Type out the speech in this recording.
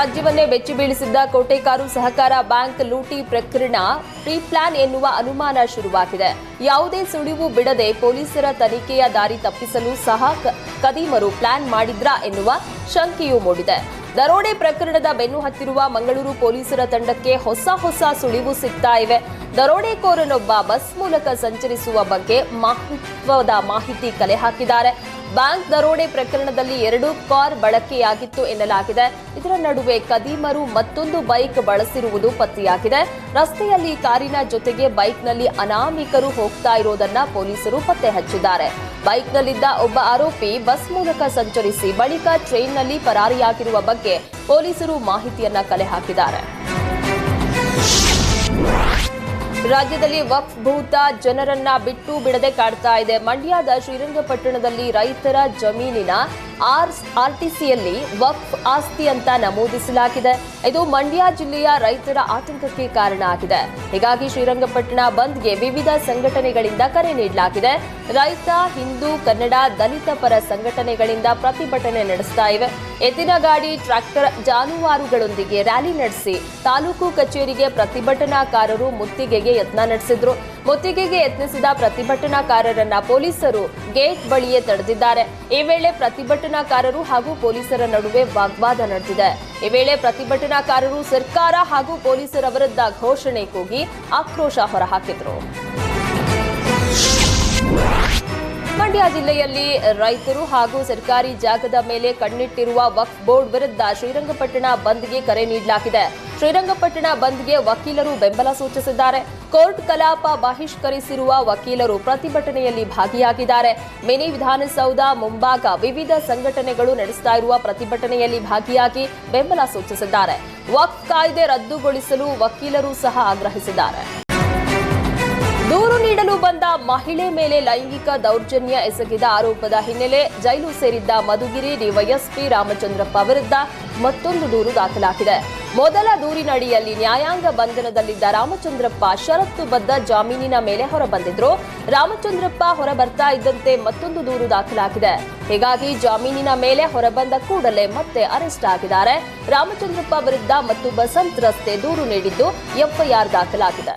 ರಾಜ್ಯವನ್ನೇ ಬೆಚ್ಚಿ ಬೀಳಿಸಿದ್ದ ಕೋಟೆಕಾರು ಸಹಕಾರ ಬ್ಯಾಂಕ್ ಲೂಟಿ ಪ್ರಕರಣ ಪ್ರೀ ಪ್ಲಾನ್ ಎನ್ನುವ ಅನುಮಾನ ಶುರುವಾಗಿದೆ. ಯಾವುದೇ ಸುಳಿವು ಬಿಡದೆ ಪೊಲೀಸರ ತನಿಖೆಯ ದಾರಿ ತಪ್ಪಿಸಲು ಸಹ ಕದೀಮರು ಪ್ಲಾನ್ ಮಾಡಿದ್ರಾ ಎನ್ನುವ ಶಂಕೆಯೂ ಮೂಡಿದೆ. ದರೋಡೆ ಪ್ರಕರಣದ ಬೆನ್ನು ಹತ್ತಿರುವ ಮಂಗಳೂರು ಪೊಲೀಸರ ತಂಡಕ್ಕೆ ಹೊಸ ಹೊಸ ಸುಳಿವು ಸಿಗ್ತಾ ಇವೆ. ದರೋಡೆಕೋರನೊಬ್ಬ ಬಸ್ ಮೂಲಕ ಸಂಚರಿಸುವ ಬಗ್ಗೆ ಮಹತ್ವದ ಮಾಹಿತಿ ಕಲೆ ಹಾಕಿದ್ದಾರೆ. ಬ್ಯಾಂಕ್ ದರೋಡೆ ಪ್ರಕರಣದಲ್ಲಿ ಎರಡು ಕಾರ್ ಬಳಕೆಯಾಗಿತ್ತು ಎನ್ನಲಾಗಿದೆ. ಇದರ ನಡುವೆ ಕದೀಮರು ಮತ್ತೊಂದು ಬೈಕ್ ಬಳಸಿರುವುದು ಪತ್ತೆಯಾಗಿದೆ. ರಸ್ತೆಯಲ್ಲಿ ಕಾರಿನ ಜೊತೆಗೆ ಬೈಕ್ನಲ್ಲಿ ಅನಾಮಿಕರು ಹೋಗ್ತಾ ಇರೋದನ್ನ ಪೊಲೀಸರು ಪತ್ತೆ ಹಚ್ಚಿದ್ದಾರೆ. ಬೈಕ್ನಲ್ಲಿದ್ದ ಒಬ್ಬ ಆರೋಪಿ ಬಸ್ ಮೂಲಕ ಸಂಚರಿಸಿ ಬಳಿಕ ಟ್ರೈನ್ನಲ್ಲಿ ಪರಾರಿಯಾಗಿರುವ ಬಗ್ಗೆ ಪೊಲೀಸರು ಮಾಹಿತಿಯನ್ನ ಕಲೆ ಹಾಕಿದ್ದಾರೆ. ರಾಜ್ಯದಲ್ಲಿ ವಕ್ಫ್ ಭೂತ ಜನರನ್ನ ಬಿಟ್ಟು ಬಿಡದೆ ಕಾಡ್ತಾ ಇದೆ. ಮಂಡ್ಯದ ಶ್ರೀರಂಗಪಟ್ಟಣದಲ್ಲಿ ರೈತರ ಜಮೀನಿನ ಆರ್ ಆರ್ಟಿಸಿಯಲ್ಲಿ ವಕ್ಫ್ ಆಸ್ತಿ ಅಂತ ನಮೂದಿಸಲಾಗಿದೆ. ಇದು ಮಂಡ್ಯ ಜಿಲ್ಲೆಯ ರೈತರ ಆತಂಕಕ್ಕೆ ಕಾರಣ ಆಗಿದೆ. ಹೀಗಾಗಿ ಶ್ರೀರಂಗಪಟ್ಟಣ ಬಂದ್ಗೆ ವಿವಿಧ ಸಂಘಟನೆಗಳಿಂದ ಕರೆ ನೀಡಲಾಗಿದೆ. ರೈತ, ಹಿಂದೂ, ಕನ್ನಡ, ದಲಿತ ಪರ ಸಂಘಟನೆಗಳಿಂದ ಪ್ರತಿಭಟನೆ ನಡೆಸ್ತಾ ಇವೆ. ಎತ್ತಿನ ಗಾಡಿ, ಟ್ರ್ಯಾಕ್ಟರ್ ಜಾನುವಾರುಗಳೊಂದಿಗೆ ರ್ಯಾಲಿ ನಡೆಸಿ ತಾಲೂಕು ಕಚೇರಿಗೆ ಪ್ರತಿಭಟನಾಕಾರರು ಮುತ್ತಿಗೆಗೆ ಯತ್ನ ನಡೆಸಿದ್ರು. ಮುತ್ತಿಗೆಗೆ ಯತ್ನಿಸಿದ ಪ್ರತಿಭಟನಾಕಾರರನ್ನ ಪೊಲೀಸರು ಗೇಟ್ ಬಳಿಯೇ ತಡೆದಿದ್ದಾರೆ. ಈ ವೇಳೆ ಪ್ರತಿಭಟನಾಕಾರರು ಹಾಗೂ ಪೊಲೀಸರ ನಡುವೆ ವಾಗ್ವಾದ ನಡೆದಿದೆ. ಈ ವೇಳೆ ಪ್ರತಿಭಟನಾಕಾರರು ಸರ್ಕಾರ ಹಾಗೂ ಪೊಲೀಸರ ವಿರುದ್ಧ ಘೋಷಣೆ ಕೂಗಿ ಆಕ್ರೋಶ ಹೊರಹಾಕಿದ್ರು. ಮಂಡ್ಯ ಜಿಲ್ಲೆಯಲ್ಲಿ ರೈತರು ಹಾಗೂ ಸರ್ಕಾರಿ ಜಾಗದ ಮೇಲೆ ಕಣ್ಣಿಟ್ಟಿರುವ ವಕ್ಫ್ ಬೋರ್ಡ್ ವಿರುದ್ಧ ಶ್ರೀರಂಗಪಟ್ಟಣ ಬಂದ್ಗೆ ಕರೆ ನೀಡಲಾಗಿದೆ. ಶ್ರೀರಂಗಪಟ್ಟಣ ಬಂದ್ಗೆ ವಕೀಲರು ಬೆಂಬಲ ಸೂಚಿಸಿದ್ದಾರೆ. ಕೋರ್ಟ್ ಕಲಾಪ ಬಹಿಷ್ಕರಿಸಿರುವ ವಕೀಲರು ಪ್ರತಿಭಟನೆಯಲ್ಲಿ ಭಾಗಿಯಾಗಿದ್ದಾರೆ. ಮಿನಿ ವಿಧಾನಸೌಧ, ಮುಂಭಾಗ ವಿವಿಧ ಸಂಘಟನೆಗಳು ನಡೆಸ್ತಾ ಇರುವ ಪ್ರತಿಭಟನೆಯಲ್ಲಿ ಭಾಗಿಯಾಗಿ ಬೆಂಬಲ ಸೂಚಿಸಿದ್ದಾರೆ. ವಕ್ಫ್ ಕಾಯ್ದೆ ರದ್ದುಗೊಳಿಸಲು ವಕೀಲರು ಸಹ ಆಗ್ರಹಿಸಿದ್ದಾರೆ. ದೂರು ನೀಡಲು ಬಂದ ಮಹಿಳೆ ಮೇಲೆ ಲೈಂಗಿಕ ದೌರ್ಜನ್ಯ ಎಸಗಿದ ಆರೋಪದ ಹಿನ್ನೆಲೆ ಜೈಲು ಸೇರಿದ್ದ ಮಧುಗಿರಿ ಡಿವೈಎಸ್ಪಿ ರಾಮಚಂದ್ರಪ್ಪ ವಿರುದ್ಧ ಮತ್ತೊಂದು ದೂರು ದಾಖಲಾಗಿದೆ. ಮೊದಲ ದೂರಿನಡಿಯಲ್ಲಿ ನ್ಯಾಯಾಂಗ ಬಂಧನದಲ್ಲಿದ್ದ ರಾಮಚಂದ್ರಪ್ಪ ಷರತ್ತುಬದ್ಧ ಜಾಮೀನಿನ ಮೇಲೆ ಹೊರಬಂದಿದ್ರು. ರಾಮಚಂದ್ರಪ್ಪ ಹೊರಬರ್ತಾ ಇದ್ದಂತೆ ಮತ್ತೊಂದು ದೂರು ದಾಖಲಾಗಿದೆ. ಹೀಗಾಗಿ ಜಾಮೀನಿನ ಮೇಲೆ ಹೊರಬಂದ ಕೂಡಲೇ ಮತ್ತೆ ಅರೆಸ್ಟ್ ಆಗಿದ್ದಾರೆ. ರಾಮಚಂದ್ರಪ್ಪ ವಿರುದ್ಧ ಮತ್ತು ಬಸಂತ್ ರಸ್ತೆ ದೂರು ನೀಡಿದ್ದು ಎಫ್ಐಆರ್ ದಾಖಲಾಗಿದೆ.